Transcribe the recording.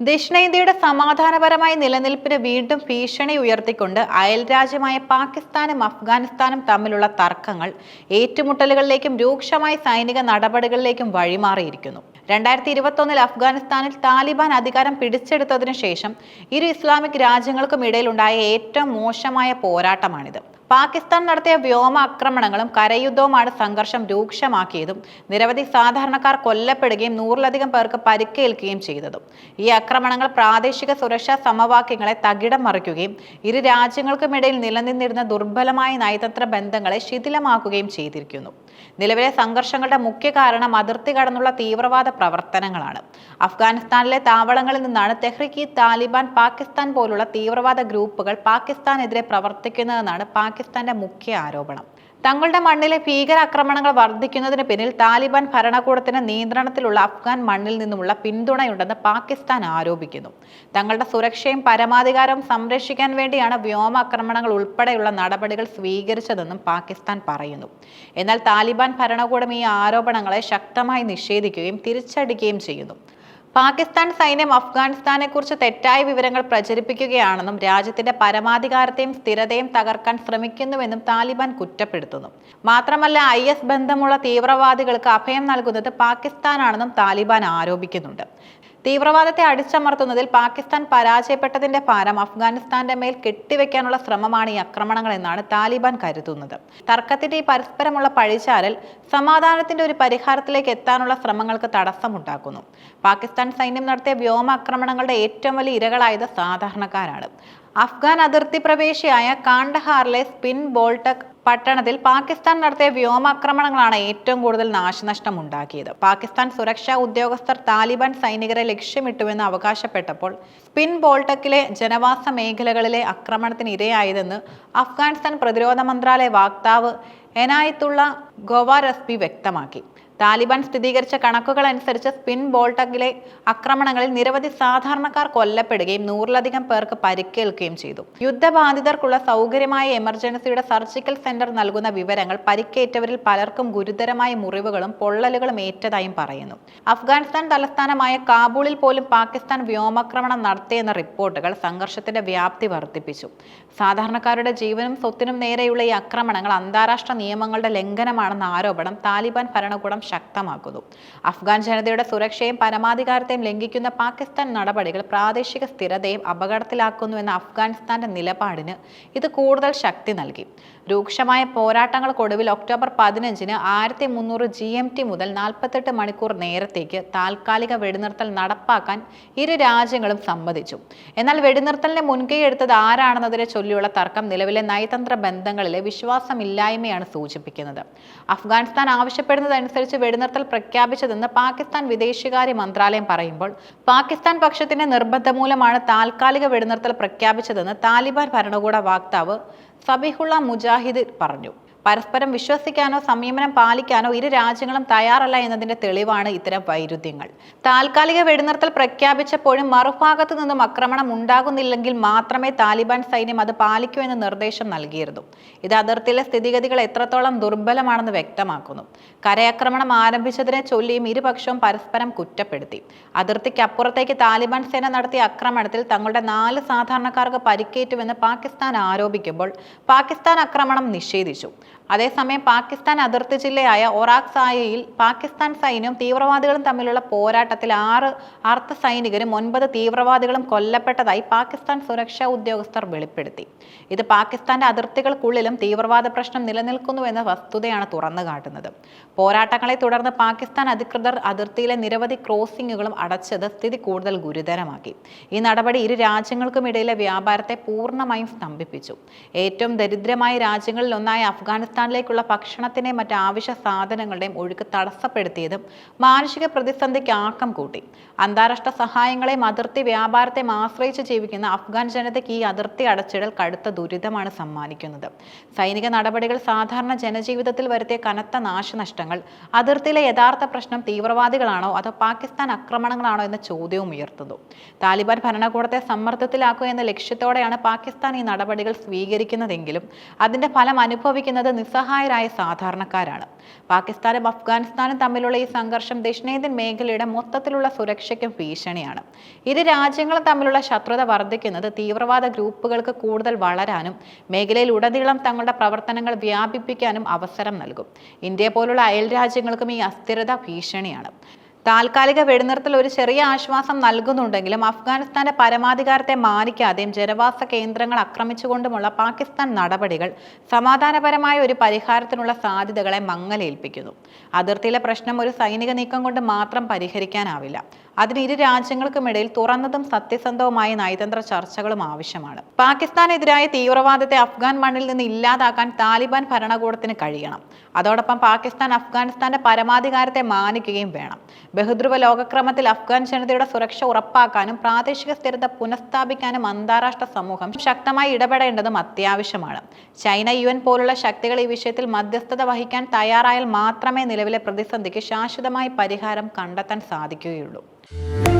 ദക്ഷിണേന്ത്യയുടെ സമാധാനപരമായ നിലനിൽപ്പിന് വീണ്ടും ഭീഷണി ഉയർത്തിക്കൊണ്ട് അയൽരാജ്യമായ പാകിസ്ഥാനും അഫ്ഗാനിസ്ഥാനും തമ്മിലുള്ള തർക്കങ്ങൾ ഏറ്റുമുട്ടലുകളിലേക്കും രൂക്ഷമായ സൈനിക നടപടികളിലേക്കും വഴിമാറിയിരിക്കുന്നു. രണ്ടായിരത്തി ഇരുപത്തൊന്നിൽ അഫ്ഗാനിസ്ഥാനിൽ താലിബാൻ അധികാരം പിടിച്ചെടുത്തതിനു ശേഷം ഇരു ഇസ്ലാമിക് രാജ്യങ്ങൾക്കും ഇടയിലുണ്ടായ ഏറ്റവും മോശമായ പോരാട്ടമാണിത്. പാകിസ്ഥാൻ നടത്തിയ വ്യോമാക്രമണങ്ങളും കരയുദ്ധവുമാണ് സംഘർഷം രൂക്ഷമാക്കിയതും നിരവധി സാധാരണക്കാർ കൊല്ലപ്പെടുകയും നൂറിലധികം പേർക്ക് പരിക്കേൽക്കുകയും ചെയ്തതും. ഈ ആക്രമണങ്ങൾ പ്രാദേശിക സുരക്ഷാ സമവാക്യങ്ങളെ തകിടം മറിക്കുകയും ഇരു രാജ്യങ്ങൾക്കുമിടയിൽ നിലനിന്നിരുന്ന ദുർബലമായ നയതന്ത്ര ബന്ധങ്ങളെ ശിഥിലമാക്കുകയും ചെയ്തിരിക്കുന്നു. നിലവിലെ സംഘർഷങ്ങളുടെ മുഖ്യ കാരണം അതിർത്തി കടന്നുള്ള തീവ്രവാദ പ്രവർത്തനങ്ങളാണ്. അഫ്ഗാനിസ്ഥാനിലെ താവളങ്ങളിൽ നിന്നാണ് തെഹ്രിക്ക് താലിബാൻ പാകിസ്ഥാൻ പോലുള്ള തീവ്രവാദ ഗ്രൂപ്പുകൾ പാകിസ്ഥാനെതിരെ പ്രവർത്തിക്കുന്നതെന്നാണ് പാകിസ്ഥാന്റെ മുഖ്യ ആരോപണം. തങ്ങളുടെ മണ്ണിലെ ഭീകരാക്രമണങ്ങൾ വർദ്ധിക്കുന്നതിന് പിന്നിൽ താലിബാൻ ഭരണകൂടത്തിന് നിയന്ത്രണത്തിലുള്ള അഫ്ഗാൻ മണ്ണിൽ നിന്നുമുള്ള പിന്തുണയുണ്ടെന്ന് പാകിസ്ഥാൻ ആരോപിക്കുന്നു. തങ്ങളുടെ സുരക്ഷയും പരമാധികാരവും സംരക്ഷിക്കാൻ വേണ്ടിയാണ് വ്യോമാക്രമണങ്ങൾ ഉൾപ്പെടെയുള്ള നടപടികൾ സ്വീകരിച്ചതെന്നും പാകിസ്ഥാൻ പറയുന്നു. എന്നാൽ താലിബാൻ ഭരണകൂടം ഈ ആരോപണങ്ങളെ ശക്തമായി നിഷേധിക്കുകയും തിരിച്ചടിക്കുകയും ചെയ്യുന്നു. പാകിസ്ഥാൻ സൈന്യം അഫ്ഗാനിസ്ഥാനെ കുറിച്ച് തെറ്റായ വിവരങ്ങൾ പ്രചരിപ്പിക്കുകയാണെന്നും രാജ്യത്തിന്റെ പരമാധികാരത്തെയും സ്ഥിരതയും തകർക്കാൻ ശ്രമിക്കുന്നുവെന്നും താലിബാൻ കുറ്റപ്പെടുത്തുന്നു. മാത്രമല്ല ഐ എസ് ബന്ധമുള്ള തീവ്രവാദികൾക്ക് അഭയം നൽകുന്നത് പാകിസ്ഥാനാണെന്നും താലിബാൻ ആരോപിക്കുന്നുണ്ട്. തീവ്രവാദത്തെ അടിച്ചമർത്തുന്നതിൽ പാകിസ്ഥാൻ പരാജയപ്പെട്ടതിന്റെ ഭാരം അഫ്ഗാനിസ്ഥാന്റെ മേൽ കെട്ടിവെക്കാനുള്ള ശ്രമമാണ് ഈ ആക്രമണങ്ങൾ എന്നാണ് താലിബാൻ കരുതുന്നത്. തർക്കത്തിന്റെ ഈ പരസ്പരമുള്ള പഴിചാരൽ സമാധാനത്തിന്റെ ഒരു പരിഹാരത്തിലേക്ക് എത്താനുള്ള ശ്രമങ്ങൾക്ക് തടസ്സമുണ്ടാക്കുന്നു. പാകിസ്ഥാൻ സൈന്യം നടത്തിയ വ്യോമാക്രമണങ്ങളുടെ ഏറ്റവും വലിയ ഇരകളായത് സാധാരണക്കാരാണ്. അഫ്ഗാൻ അതിർത്തി പ്രവേശിയായ കാണ്ഡഹാറിലെ സ്പിൻ ബോൾട്ടക് പട്ടണത്തിൽ പാകിസ്ഥാൻ നടത്തിയ വ്യോമാക്രമണങ്ങളാണ് ഏറ്റവും കൂടുതൽ നാശനഷ്ടം ഉണ്ടാക്കിയത് പാകിസ്ഥാൻ സുരക്ഷാ ഉദ്യോഗസ്ഥർ താലിബാൻ സൈനികരെ ലക്ഷ്യമിട്ടുവെന്ന് അവകാശപ്പെട്ടപ്പോൾ സ്പിൻ ബോൾട്ടക്കിലെ ജനവാസ മേഖലകളിലെ ആക്രമണത്തിന് ഇരയായതെന്ന് അഫ്ഗാനിസ്ഥാൻ പ്രതിരോധ മന്ത്രാലയ വക്താവ് എനായത്തുള്ള ഗോവാരസ്ബി വ്യക്തമാക്കി. താലിബാൻ സ്ഥിരീകരിച്ച കണക്കുകൾ അനുസരിച്ച് സ്പിൻ ബോൾട്ടക്കിലെ ആക്രമണങ്ങളിൽ നിരവധി സാധാരണക്കാർ കൊല്ലപ്പെടുകയും നൂറിലധികം പേർക്ക് പരിക്കേൽക്കുകയും ചെയ്തു. യുദ്ധബാധിതർക്കുള്ള സൗകര്യമായ എമർജൻസിയുടെ സർജിക്കൽ സെന്റർ നൽകുന്ന വിവരങ്ങൾ പരിക്കേറ്റവരിൽ പലർക്കും ഗുരുതരമായ മുറിവുകളും പൊള്ളലുകളും ഏറ്റതായും പറയുന്നു. അഫ്ഗാനിസ്ഥാൻ തലസ്ഥാനമായ കാബൂളിൽ പോലും പാകിസ്ഥാൻ വ്യോമാക്രമണം നടത്തിയെന്ന റിപ്പോർട്ടുകൾ സംഘർഷത്തിന്റെ വ്യാപ്തി വർദ്ധിപ്പിച്ചു. സാധാരണക്കാരുടെ ജീവനും സ്വത്തിനും നേരെയുള്ള ഈ ആക്രമണങ്ങൾ അന്താരാഷ്ട്ര നിയമങ്ങളുടെ ലംഘനമാണെന്ന ആരോപണം താലിബാൻ ഭരണകൂടം ശക്തമാക്കുന്നു. അഫ്ഗാൻ ജനതയുടെ സുരക്ഷയും പരമാധികാരത്തെയും ലംഘിക്കുന്ന പാകിസ്ഥാൻ നടപടികൾ പ്രാദേശിക സ്ഥിരതയും അപകടത്തിലാക്കുന്നുവെന്ന അഫ്ഗാനിസ്ഥാന്റെ നിലപാടിന് ഇത് കൂടുതൽ ശക്തി നൽകി. രൂക്ഷമായ പോരാട്ടങ്ങൾക്കൊടുവിൽ ഒക്ടോബർ പതിനഞ്ചിന് ആയിരത്തി മുന്നൂറ് ജി എം ടി മുതൽ നാൽപ്പത്തെട്ട് മണിക്കൂർ നേരത്തേക്ക് താൽക്കാലിക വെടിനിർത്തൽ നടപ്പാക്കാൻ ഇരു രാജ്യങ്ങളും സമ്മതിച്ചു. എന്നാൽ വെടിനിർത്തലിന് മുൻകൈ എടുത്തത് ആരാണെന്നതിനെ ചൊല്ലിയുള്ള തർക്കം നിലവിലെ നയതന്ത്ര ബന്ധങ്ങളിലെ വിശ്വാസമില്ലായ്മയാണ് സൂചിപ്പിക്കുന്നത്. അഫ്ഗാനിസ്ഥാൻ ആവശ്യപ്പെടുന്നതനുസരിച്ച് വെടിനിർത്തൽ പ്രഖ്യാപിച്ചതെന്ന് പാകിസ്ഥാൻ വിദേശകാര്യ മന്ത്രാലയം പറയുമ്പോൾ പാകിസ്ഥാൻ പക്ഷത്തിന്റെ നിർബന്ധം മൂലമാണ് താൽക്കാലിക വെടിനിർത്തൽ പ്രഖ്യാപിച്ചതെന്ന് താലിബാൻ ഭരണകൂട വക്താവ് സബിഹുള്ള മുജാഹിദ് പറഞ്ഞു. പരസ്പരം വിശ്വസിക്കാനോ സംയമനം പാലിക്കാനോ ഇരു രാജ്യങ്ങളും തയ്യാറല്ല എന്നതിന്റെ തെളിവാണ് ഇത്തരം വൈരുദ്ധ്യങ്ങൾ. താൽക്കാലിക വെടിനിർത്തൽ പ്രഖ്യാപിച്ചപ്പോഴും മറുഭാഗത്തു നിന്നും ആക്രമണം ഉണ്ടാകുന്നില്ലെങ്കിൽ മാത്രമേ താലിബാൻ സൈന്യം അത് പാലിക്കൂ എന്ന് നിർദ്ദേശം നൽകിയിരുന്നു. ഇത് അതിർത്തിയിലെ സ്ഥിതിഗതികൾ എത്രത്തോളം ദുർബലമാണെന്ന് വ്യക്തമാക്കുന്നു. കരയാക്രമണം ആരംഭിച്ചതിനെ ചൊല്ലിയും ഇരുപക്ഷവും പരസ്പരം കുറ്റപ്പെടുത്തി. അതിർത്തിക്ക് അപ്പുറത്തേക്ക് താലിബാൻ സേന നടത്തിയ ആക്രമണത്തിൽ തങ്ങളുടെ നാല് സാധാരണക്കാർക്ക് പരിക്കേറ്റുവെന്ന് പാകിസ്ഥാൻ ആരോപിക്കുമ്പോൾ പാകിസ്ഥാൻ ആക്രമണം നിഷേധിച്ചു. അതേസമയം പാകിസ്ഥാൻ അതിർത്തി ജില്ലയായ ഒറാഖ് സായയിൽ പാകിസ്ഥാൻ സൈന്യവും തീവ്രവാദികളും തമ്മിലുള്ള പോരാട്ടത്തിൽ ആറ് അർദ്ധ സൈനികരും ഒൻപത് തീവ്രവാദികളും കൊല്ലപ്പെട്ടതായി പാകിസ്ഥാൻ സുരക്ഷാ ഉദ്യോഗസ്ഥർ വെളിപ്പെടുത്തി. ഇത് പാകിസ്ഥാന്റെ അതിർത്തികൾക്കുള്ളിലും തീവ്രവാദ പ്രശ്നം നിലനിൽക്കുന്നുവെന്ന വസ്തുതയാണ് തുറന്നു കാട്ടുന്നത്. പോരാട്ടങ്ങളെ തുടർന്ന് പാകിസ്ഥാൻ അധികൃതർ അതിർത്തിയിലെ നിരവധി ക്രോസിംഗുകളും അടച്ചത് സ്ഥിതി കൂടുതൽ ഗുരുതരമാക്കി. ഈ നടപടി ഇരു രാജ്യങ്ങൾക്കുമിടയിലെ വ്യാപാരത്തെ പൂർണമായും സ്തംഭിപ്പിച്ചു. ഏറ്റവും ദരിദ്രമായ രാജ്യങ്ങളിൽ ഒന്നായ അഫ്ഗാനിസ്ഥാനിലേക്കുള്ള ഭക്ഷണത്തിനെയും മറ്റ് ആവശ്യ സാധനങ്ങളുടെയും ഒഴുക്ക് തടസ്സപ്പെടുത്തിയതും മാനുഷിക പ്രതിസന്ധിക്ക് ആക്കം കൂട്ടി. അന്താരാഷ്ട്ര സഹായങ്ങളെയും അതിർത്തി വ്യാപാരത്തെയും ആശ്രയിച്ച് ജീവിക്കുന്ന അഫ്ഗാൻ ജനതയ്ക്ക് ഈ അതിർത്തി അടച്ചിടൽ കടുത്ത ദുരിതമാണ് സമ്മാനിക്കുന്നത്. സൈനിക നടപടികൾ സാധാരണ ജനജീവിതത്തിൽ വരുത്തിയ കനത്ത നാശനഷ്ടങ്ങൾ അതിർത്തിയിലെ യഥാർത്ഥ പ്രശ്നം തീവ്രവാദികളാണോ അതോ പാകിസ്ഥാൻ ആക്രമണങ്ങളാണോ എന്ന ചോദ്യവും ഉയർത്തുന്നു. താലിബാൻ ഭരണകൂടത്തെ സമ്മർദ്ദത്തിലാക്കുക എന്ന ലക്ഷ്യത്തോടെയാണ് പാകിസ്ഥാൻ ഈ നടപടികൾ സ്വീകരിക്കുന്നതെങ്കിലും അതിന്റെ ഫലം അനുഭവിക്കുന്നത് നിസ്സഹായരായ സാധാരണക്കാരാണ്. പാകിസ്ഥാനും അഫ്ഗാനിസ്ഥാനും തമ്മിലുള്ള ഈ സംഘർഷം ദക്ഷിണേന്ത്യൻ മേഖലയുടെ മൊത്തത്തിലുള്ള സുരക്ഷയ്ക്കും ഭീഷണിയാണ്. ഇരു രാജ്യങ്ങളും തമ്മിലുള്ള ശത്രുത വർദ്ധിക്കുന്നത് തീവ്രവാദ ഗ്രൂപ്പുകൾക്ക് കൂടുതൽ വളരാനും മേഖലയിൽ ഉടനീളം തങ്ങളുടെ പ്രവർത്തനങ്ങൾ വ്യാപിപ്പിക്കാനും അവസരം നൽകും. ഇന്ത്യ പോലുള്ള അയൽ രാജ്യങ്ങൾക്കും ഈ അസ്ഥിരത ഭീഷണിയാണ്. താൽക്കാലിക വെടിനിർത്തൽ ഒരു ചെറിയ ആശ്വാസം നൽകുന്നുണ്ടെങ്കിലും അഫ്ഗാനിസ്ഥാന്റെ പരമാധികാരത്തെ മാനിക്കാതെയും ജനവാസ കേന്ദ്രങ്ങൾ ആക്രമിച്ചുകൊണ്ടുമുള്ള പാകിസ്ഥാൻ നടപടികൾ സമാധാനപരമായ ഒരു പരിഹാരത്തിനുള്ള സാധ്യതകളെ മങ്ങലേൽപ്പിക്കുന്നു. അതിർത്തിയിലെ പ്രശ്നം ഒരു സൈനിക നീക്കം കൊണ്ട് മാത്രം പരിഹരിക്കാനാവില്ല. അതിന് ഇരു രാജ്യങ്ങൾക്കുമിടയിൽ തുറന്നതും സത്യസന്ധവുമായ നയതന്ത്ര ചർച്ചകളും ആവശ്യമാണ്. പാകിസ്ഥാനെതിരായ തീവ്രവാദത്തെ അഫ്ഗാൻ മണ്ണിൽ നിന്ന് ഇല്ലാതാക്കാൻ താലിബാൻ ഭരണകൂടത്തിന് കഴിയണം. അതോടൊപ്പം പാകിസ്ഥാൻ അഫ്ഗാനിസ്ഥാന്റെ പരമാധികാരത്തെ മാനിക്കുകയും വേണം. ബഹുദ്രുവ ലോകക്രമത്തിൽ അഫ്ഗാൻ ജനതയുടെ സുരക്ഷ ഉറപ്പാക്കാനും പ്രാദേശിക സ്ഥിരത പുനഃസ്ഥാപിക്കാനും അന്താരാഷ്ട്ര സമൂഹം ശക്തമായി ഇടപെടേണ്ടതും അത്യാവശ്യമാണ്. ചൈന യു എൻ പോലുള്ള ശക്തികൾ ഈ വിഷയത്തിൽ മധ്യസ്ഥത വഹിക്കാൻ തയ്യാറായാൽ മാത്രമേ നിലവിലെ പ്രതിസന്ധിക്ക് ശാശ്വതമായി പരിഹാരം കണ്ടെത്താൻ സാധിക്കുകയുള്ളൂ. Thank you.